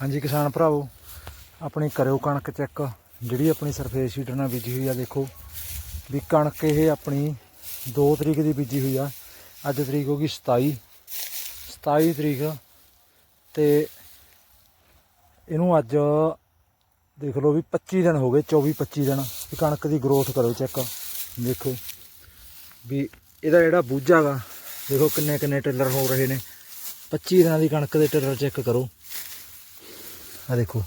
ਹਾਂਜੀ ਕਿਸਾਨ ਭਰਾਵੋ, ਆਪਣੀ ਕਰਿਓ ਕਣਕ ਚੈੱਕ। ਜਿਹੜੀ ਆਪਣੀ ਸਰਫੇਸ ਸ਼ੀਟਰ ਨਾਲ ਬੀਜੀ ਹੋਈ ਆ, ਦੇਖੋ ਵੀ ਕਣਕ ਇਹ ਆਪਣੀ 2 ਤਰੀਕ ਦੀ ਬੀਜੀ ਹੋਈ ਆ। ਅੱਜ ਤਰੀਕ ਹੋ ਗਈ 27 27 ਤਰੀਕ ਤੇ ਇਹਨੂੰ ਅੱਜ ਦੇਖ ਲਓ ਵੀ 25 ਦਿਨ ਹੋ ਗਏ 24 25 ਦਿਨ ਵੀ ਕਣਕ ਦੀ ਗਰੋਥ ਕਰੋ ਚੈੱਕ। ਦੇਖੋ ਵੀ ਇਹਦਾ ਜਿਹੜਾ ਬੂਝਾ ਗਾ, ਦੇਖੋ ਕਿੰਨੇ ਕਿੰਨੇ ਟਿੱਲਰ ਹੋ ਰਹੇ ਨੇ। 25 ਦਿਨਾਂ ਦੀ ਕਣਕ ਦੇ ਟਿੱਲਰ ਚੈੱਕ ਕਰੋ। ਆ ਦੇਖੋ।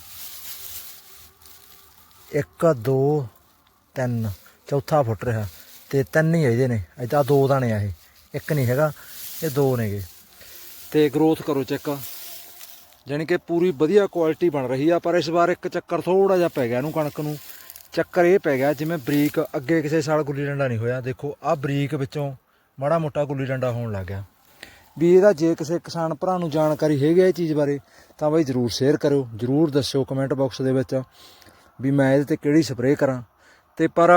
1 2 3 ਚੌਥਾ ਫੁੱਟ ਰਿਹਾ ਤੇ ਤਿੰਨ ਹੀ ਆ ਇਹਦੇ ਨੇ। ਇਦਾਂ ਦੋ ਦਾਣੇ ਆ ਇਹ। ਇੱਕ ਨਹੀਂ ਹੈਗਾ, ਇਹ ਦੋ ਨੇਗੇ। ਤੇ ਗਰੋਥ ਕਰੋ ਚੈੱਕ ਜਾਣੀ ਕਿ ਪੂਰੀ ਵਧੀਆ ਕੁਆਲਿਟੀ ਬਣ ਰਹੀ ਆ, ਪਰ ਇਸ ਵਾਰ ਇੱਕ ਚੱਕਰ ਥੋੜਾ ਜਿਹਾ ਪੈ ਗਿਆ ਇਹਨੂੰ ਕਣਕ ਨੂੰ। ਚੱਕਰ ਇਹ ਪੈ ਗਿਆ ਜਿਵੇਂ ਬਰੀਕ ਅੱਗੇ ਕਿਸੇ ਸਾਲ ਗੁੱਲੀ ਡੰਡਾ ਨਹੀਂ ਹੋਇਆ। ਦੇਖੋ, ਆਹ ਬਰੀਕ ਵਿੱਚੋਂ ਮਾੜਾ ਮੋਟਾ ਗੁੱਲੀ ਡੰਡਾ ਹੋਣ ਲੱਗ ਗਿਆ। ਵੀ ਇਹਦਾ ਜੇ ਕਿਸੇ ਕਿਸਾਨ ਭਰਾ ਨੂੰ ਜਾਣਕਾਰੀ ਹੈਗੀ ਹੈ ਇਹ ਚੀਜ਼ ਬਾਰੇ, ਤਾਂ ਬਾਈ ਜਰੂਰ ਸ਼ੇਅਰ ਕਰਿਓ, ਜਰੂਰ ਦੱਸਿਓ ਕਮੈਂਟ ਬਾਕਸ ਦੇ ਵਿੱਚ ਵੀ ਮੈਂ ਇਹਦੇ ਤੇ ਕਿਹੜੀ ਸਪਰੇਅ ਕਰਾਂ। ਤੇ ਪਰ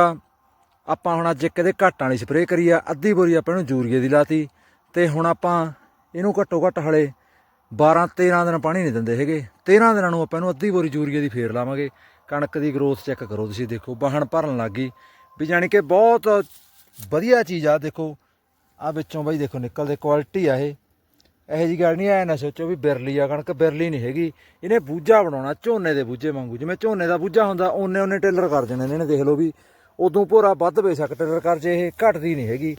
ਆਪਾਂ ਹੁਣ ਅੱਜ ਕਿਤੇ ਘਾਟਾਂ ਵਾਲੀ ਸਪਰੇਅ ਕਰੀ ਆ, ਅੱਧੀ ਬੋਰੀ ਆਪਾਂ ਇਹਨੂੰ ਯੂਰੀਏ ਦੀ ਲਾਤੀ ਤੇ ਹੁਣ ਆਪਾਂ ਇਹਨੂੰ ਘੱਟੋ ਘੱਟ ਹਲੇ 12 13 ਦਿਨ ਪਾਣੀ ਨਹੀਂ ਦਿੰਦੇ ਹੈਗੇ। 13 ਦਿਨਾਂ ਨੂੰ ਆਪਾਂ ਇਹਨੂੰ ਅੱਧੀ ਬੋਰੀ ਯੂਰੀਏ ਦੀ ਫੇਰ ਲਾਵਾਂਗੇ। ਕਣਕ ਦੀ ਗਰੋਥ ਚੈੱਕ ਕਰੋ ਤੁਸੀਂ ਦੇਖੋ ਬਾਹਣ ਭਰਨ ਲੱਗ ਗਈ। ਵੀ ਜਾਣੀ ਕਿ ਬਹੁਤ ਵਧੀਆ ਚੀਜ਼ ਆ, ਦੇਖੋ ਆ ਵਿੱਚੋਂ ਬਾਈ ਦੇਖੋ ਨਿਕਲਦੇ ਕੁਆਲਿਟੀ ਆ ਇਹ। ਇਹੋ ਜੀ ਗੱਲ ਨਹੀਂ, ਐ ਨਾ ਸੋਚੋ ਵੀ ਬਿਰਲੀ ਆ ਕਣਕ, ਬਿਰਲੀ ਨਹੀਂ ਹੈਗੀ। ਇਹਨੇ ਬੂਝਾ ਬਣਾਉਣਾ, ਝੋਨੇ ਦੇ ਬੂਝੇ ਵਾਂਗੂ। ਜਿਵੇਂ ਝੋਨੇ ਦਾ ਬੂਝਾ ਹੁੰਦਾ, ਓਨੇ ਓਨੇ ਟੇਲਰ ਕਰ ਦੇਣੇ ਨੇ, ਇਹਨੇ ਦੇਖ ਲਓ ਵੀ ਉਦੋਂ ਭੋਰਾ ਵੱਧ ਬੇਸ਼ੱਕ ਟੇਲਰ ਕਰ ਜੇ ਇਹ ਘਟਦੀ ਨਹੀਂ ਹੈਗੀ।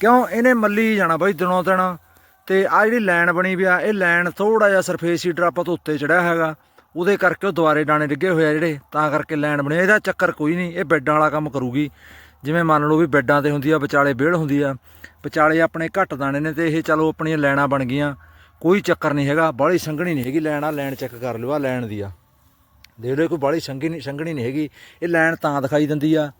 ਕਿਉਂ? ਇਹਨੇ ਮੱਲੀ ਜਾਣਾ ਬਾਈ ਦਿਨੋਂ ਦਿਨ। ਤੇ ਆ ਜਿਹੜੀ ਲਾਈਨ ਬਣੀ ਵੀ ਆ, ਇਹ ਲਾਈਨ ਥੋੜਾ ਜਿਹਾ ਸਰਫੇਸ ਸੀਟਰ ਆਪਾਂ ਤੋਂ ਉੱਤੇ ਚੜਿਆ ਹੈਗਾ। ਉਹਦੇ ਕਰਕੇ ਉਹ ਦੁਆਰੇ ਡਾਣੇ ਡਿੱਗੇ ਹੋਏ ਆ ਜਿਹੜੇ, ਤਾਂ ਕਰਕੇ ਲਾਈਨ ਬਣੀ ਇਹਦਾ ਚੱਕਰ ਕੋਈ ਨਹੀਂ, ਇਹ ਬੈੱਡਾਂ ਵਾਲਾ ਕੰਮ ਕਰੂਗੀ। ਜਿਵੇਂ ਮੰਨ ਲਓ ਵੀ ਬੈੱਡਾਂ ਤੇ ਹੁੰਦੀ ਆ, ਵਿਚਾਲੇ ਵਿਹੜ ਹੁੰਦੀ ਆ, ਵਿਚਾਲੇ ਆਪਣੇ ਘੱਟ ਦਾਣੇ ਨੇ ਤੇ ਇਹ ਚਲੋ ਆਪਣੀਆਂ ਲਾਈਨਾਂ ਬਣ ਗਈਆਂ। ਕੋਈ ਚੱਕਰ ਨਹੀਂ ਹੈਗਾ, ਬਾਹਲੀ ਸੰਘਣੀ ਨਹੀਂ ਹੈਗੀ ਲੈਣ, ਆ ਲੈਣ ਚੈੱਕ ਕਰ ਲਿਓ, ਆ ਲੈਣ ਦੀ ਆ। ਦੇਖ ਲਓ, ਕੋਈ ਬਾਹਲੀ ਸੰਘਣੀ ਨਹੀਂ ਸੰਘਣੀ ਨਹੀਂ ਹੈਗੀ। ਇਹ ਲੈਣ ਤਾਂ ਦਿਖਾਈ ਦਿੰਦੀ ਆ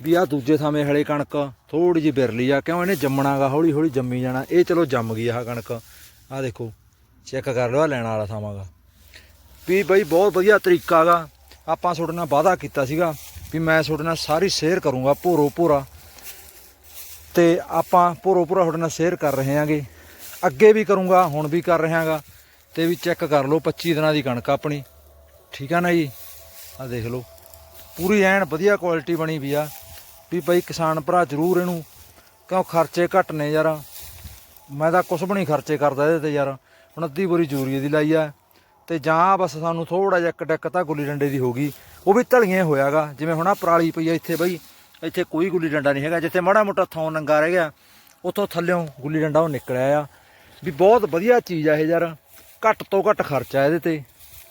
ਵੀ ਆ ਦੂਜੇ ਥਾਵੇਂ ਹਲੇ ਕਣਕ ਥੋੜੀ ਜਿਹੀ ਬਿਰਲੀ ਆ, ਕਿਉਂ ਇਹਨੇ ਜੰਮਣਾਗਾ ਹੌਲੀ ਹੌਲੀ ਜੰਮੀ ਜਾਣਾ। ਇਹ ਚਲੋ ਜੰਮ ਗਈ ਆਹ ਕਣਕ। ਆ ਦੇਖੋ, ਚੈੱਕ ਕਰ ਲਓ ਆ ਲੈਣ ਵਾਲਾ ਥਾਵਾਂਗਾ ਵੀ ਬਈ ਬਹੁਤ ਵਧੀਆ ਤਰੀਕਾ ਗਾ। ਆਪਾਂ ਤੁਹਾਡੇ ਨਾਲ ਵਾਅਦਾ ਕੀਤਾ ਸੀਗਾ ਵੀ ਮੈਂ ਤੁਹਾਡੇ ਨਾਲ ਸਾਰੀ ਸ਼ੇਅਰ ਕਰੂੰਗਾ ਭੋਰੋ ਭੋਰਾ। ਤੇ ਆਪਾਂ ਭੋਰੋ ਭੋਰਾ ਤੁਹਾਡੇ ਨਾਲ ਸ਼ੇਅਰ ਕਰ ਰਹੇ ਹਾਂਗੇ। ਅੱਗੇ ਵੀ ਕਰੂੰਗਾ, ਹੁਣ ਵੀ ਕਰ ਰਹਾਂਗਾ ਤੇ ਵੀ ਚੈੱਕ ਕਰ ਲਓ 25 ਦਿਨਾਂ ਦੀ ਕਣਕ ਆਪਣੀ। ਠੀਕ ਆ ਨਾ ਜੀ? ਆ ਦੇਖ ਲਓ। ਪੂਰੀ ਐਨ ਵਧੀਆ ਕੁਆਲਿਟੀ ਬਣੀ ਵੀ ਆ। ਵੀ ਭਾਈ ਕਿਸਾਨ ਭਰਾ ਜ਼ਰੂਰ ਇਹਨੂੰ, ਕਿਉਂ ਖਰਚੇ ਘੱਟ ਨੇ ਯਾਰ। ਮੈਂ ਤਾਂ ਕੁਛ ਵੀ ਨਹੀਂ ਖਰਚੇ ਕਰਦਾ ਇਹਦੇ ਤੇ ਯਾਰ। ਹੁਣ ਅੱਧੀ ਬੋਰੀ ਯੂਰੀਏ ਦੀ ਲਾਈ ਆ। ਤੇ ਜਾਂ ਬਸ ਸਾਨੂੰ ਥੋੜਾ ਜਿਹਾ ਇੱਕ ਡੱਕ ਤਾਂ ਗੁੱਲੀ ਡੰਡੇ ਦੀ ਹੋ ਗਈ। ਉਹ ਵੀ ਧਲੀਆਂ ਹੋਇਆਗਾ, ਜਿਵੇਂ ਹੁਣ ਆ ਪਰਾਲੀ ਪਈ ਆ ਇੱਥੇ ਬਈ, ਇੱਥੇ ਕੋਈ ਗੁੱਲੀ ਡੰਡਾ ਨਹੀਂ ਹੈਗਾ, ਜਿੱਥੇ ਮਾੜਾ ਮੋਟਾ ਥੋਂ ਨੰਗਾ ਰਹਿ ਗਿਆ, ਉੱਥੋਂ ਥੱਲਿਓਂ ਗੁੱਲੀ ਡੰਡਾ ਉਹ ਨਿਕਲਿਆ ਆ। ਵੀ ਬਹੁਤ ਵਧੀਆ ਚੀਜ਼ ਆ ਇਹ ਯਾਰ, ਘੱਟ ਤੋਂ ਘੱਟ ਖਰਚਾ ਇਹਦੇ ਤੇ।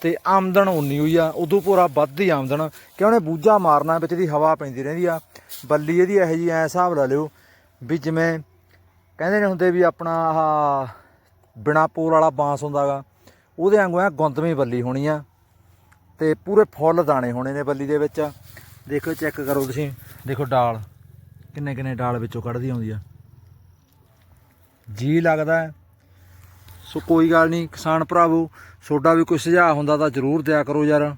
ਤੇ ਆਮਦਨ ਉਨੀ ਹੋਈ ਆ, ਉਦੋਂ ਪੂਰਾ ਵੱਧ ਹੀ ਆਮਦਨ। ਕਿ ਉਹਨੇ ਬੂਝਾ ਮਾਰਨਾ ਵਿੱਚ ਦੀ ਹਵਾ ਪੈਂਦੀ ਰਹਿੰਦੀ ਆ। ਬੱਲੀ ਇਹਦੀ ਇਹੋ ਜੀ ਐ ਹਿਸਾਬ ਲਾ ਲਿਓ ਵੀ ਜਿਵੇਂ ਕਹਿੰਦੇ ਨੇ ਹੁੰਦੇ ਵੀ ਆਪਣਾ ਆਹ ਬਿਨਾ ਪੋਲ ਵਾਲਾ ਬਾਂਸ ਹੁੰਦਾਗਾ ਉਹਦੇ ਵਾਂਗੂ ਐ ਗੁੰਦਵੀਂ ਬੱਲੀ ਹੋਣੀ ਆ ਤੇ ਪੂਰੇ ਫੁੱਲ ਦਾਣੇ ਹੋਣੇ ਨੇ ਬੱਲੀ ਦੇ ਵਿੱਚ। ਦੇਖੋ ਚੈੱਕ ਕਰੋ ਤੁਸੀਂ। ਦੇਖੋ ਡਾਲ। ਕਿੰਨੇ ਕਿੰਨੇ ਡਾਲ ਵਿੱਚੋਂ ਕੱਢਦੀ ਆਉਂਦੀ ਆ। ਜੀ ਲੱਗਦਾ ਸੋ ਕੋਈ ਗੱਲ ਨਹੀਂ, ਕਿਸਾਨ ਭਰਾਵੋ, ਤੁਹਾਡਾ ਵੀ ਕੋਈ ਸੁਝਾਅ ਹੁੰਦਾ ਤਾਂ ਜਰੂਰ ਦਿਆ ਕਰੋ ਯਾਰ।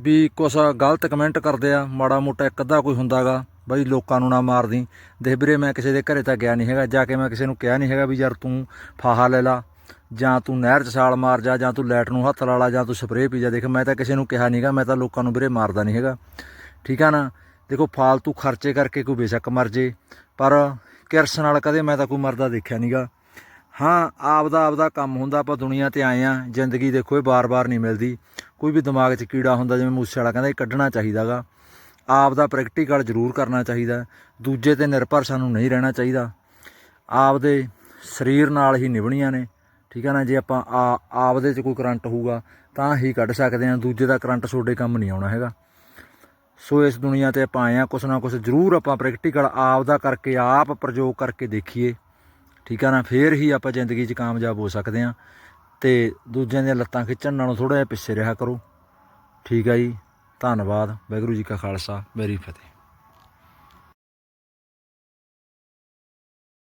ਵੀ ਕੁਛ ਗਲਤ ਕਮੈਂਟ ਕਰਦੇ ਆ, ਮਾੜਾ ਮੋਟਾ ਇੱਕ ਅੱਧਾ ਕੋਈ ਹੁੰਦਾਗਾ, ਬਈ ਲੋਕਾਂ ਨੂੰ ਨਾ ਮਾਰਦੀ। ਦੇਖ ਵੀਰੇ, ਮੈਂ ਕਿਸੇ ਦੇ ਘਰੇ ਤਾਂ ਗਿਆ ਨਹੀਂ ਹੈਗਾ, ਜਾ ਕੇ ਮੈਂ ਕਿਸੇ ਨੂੰ ਕਿਹਾ ਨਹੀਂ ਹੈਗਾ ਵੀ ਯਾਰ ਤੂੰ ਫਾਹਾ ਲੈ ਲਾ। ਜਾਂ ਤੂੰ ਨਹਿਰ 'ਚ ਛਾਲ ਮਾਰ ਜਾ, ਜਾਂ ਤੂੰ ਲੈਟ ਨੂੰ ਹੱਥ ਲਾ ਲਾ, ਜਾਂ ਤੂੰ ਸਪਰੇਅ ਪੀ ਜਾ। ਦੇਖ, ਮੈਂ ਤਾਂ ਕਿਸੇ ਨੂੰ ਕਿਹਾ ਨਹੀਂਗਾ ਮੈਂ ਤਾਂ ਲੋਕਾਂ ਨੂੰ ਵੀਰੇ ਮਾਰਦਾ ਨਹੀਂ ਹੈਗਾ। ਠੀਕ ਆ ਨਾ? ਦੇਖੋ, ਫਾਲਤੂ ਖਰਚੇ ਕਰਕੇ ਕੋਈ ਬੇਸ਼ੱਕ ਮਰ ਜੇ, ਪਰ ਕਿਰਸ ਨਾਲ ਕਦੇ ਮੈਂ ਤਾਂ ਕੋਈ ਮਰਦਾ ਦੇਖਿਆ ਨਹੀਂਗਾ ਹਾਂ, ਆਪਦਾ ਆਪਦਾ ਕੰਮ ਹੁੰਦਾ, ਆਪਾਂ ਦੁਨੀਆ ਤੇ ਆਏ ਆ, ਜ਼ਿੰਦਗੀ ਦੇਖੋ ਇਹ ਬਾਰ-ਬਾਰ ਨਹੀਂ ਮਿਲਦੀ। ਕੋਈ ਵੀ ਦਿਮਾਗ 'ਚ ਕੀੜਾ ਹੁੰਦਾ, ਜਿਵੇਂ ਮੂਸੇ ਵਾਲਾ ਕਹਿੰਦਾ, ਇਹ ਕੱਢਣਾ ਚਾਹੀਦਾਗਾ ਆਪ ਦਾ ਪ੍ਰੈਕਟੀਕਲ ਜ਼ਰੂਰ ਕਰਨਾ ਚਾਹੀਦਾ, ਦੂਜੇ ਤੇ ਨਿਰਭਰ ਸਾਨੂੰ ਨਹੀਂ ਰਹਿਣਾ ਚਾਹੀਦਾ। ਆਪਦੇ ਸਰੀਰ ਨਾਲ ਹੀ ਨਿਭਣੀਆਂ ਨੇ। ਠੀਕ ਹੈ ਨਾ, ਜੇ ਆਪਾਂ ਆ, ਆਪਦੇ 'ਚ ਕੋਈ ਕਰੰਟ ਹੋਊਗਾ, ਤਾਂ ਹੀ ਕੱਢ ਸਕਦੇ ਆ, ਦੂਜੇ ਦਾ ਕਰੰਟ ਤੁਹਾਡੇ ਕੰਮ ਨਹੀਂ ਆਉਣਾ ਹੈਗਾ। ਸੋ ਇਸ ਦੁਨੀਆ ਤੇ ਆਪਾਂ ਆਏ ਆ, ਕੁਛ ਨਾ ਕੁਛ ਜ਼ਰੂਰ ਆਪਾਂ ਪ੍ਰੈਕਟੀਕਲ ਆਪ ਦਾ ਕਰਕੇ ਆਪ ਪ੍ਰਯੋਗ ਕਰਕੇ ਦੇਖੀਏ। ਠੀਕ ਆ ਨਾ, ਫੇਰ ਹੀ ਆਪਾਂ ਜ਼ਿੰਦਗੀ 'ਚ ਕਾਮਯਾਬ ਹੋ ਸਕਦੇ ਆ। ਤੇ ਦੂਜਿਆਂ ਦੀਆਂ ਲੱਤਾਂ ਖਿੱਚਣ ਨਾਲੋਂ ਥੋੜਾ ਜਿਹਾ ਪਿੱਛੇ ਰਿਹਾ ਕਰੋ। ਠੀਕ ਆ ਜੀ, ਧੰਨਵਾਦ, ਵਾਹਿਗੁਰੂ ਜੀ ਕਾ ਖਾਲਸਾ, ਮੇਰੀ ਫਤਿਹ।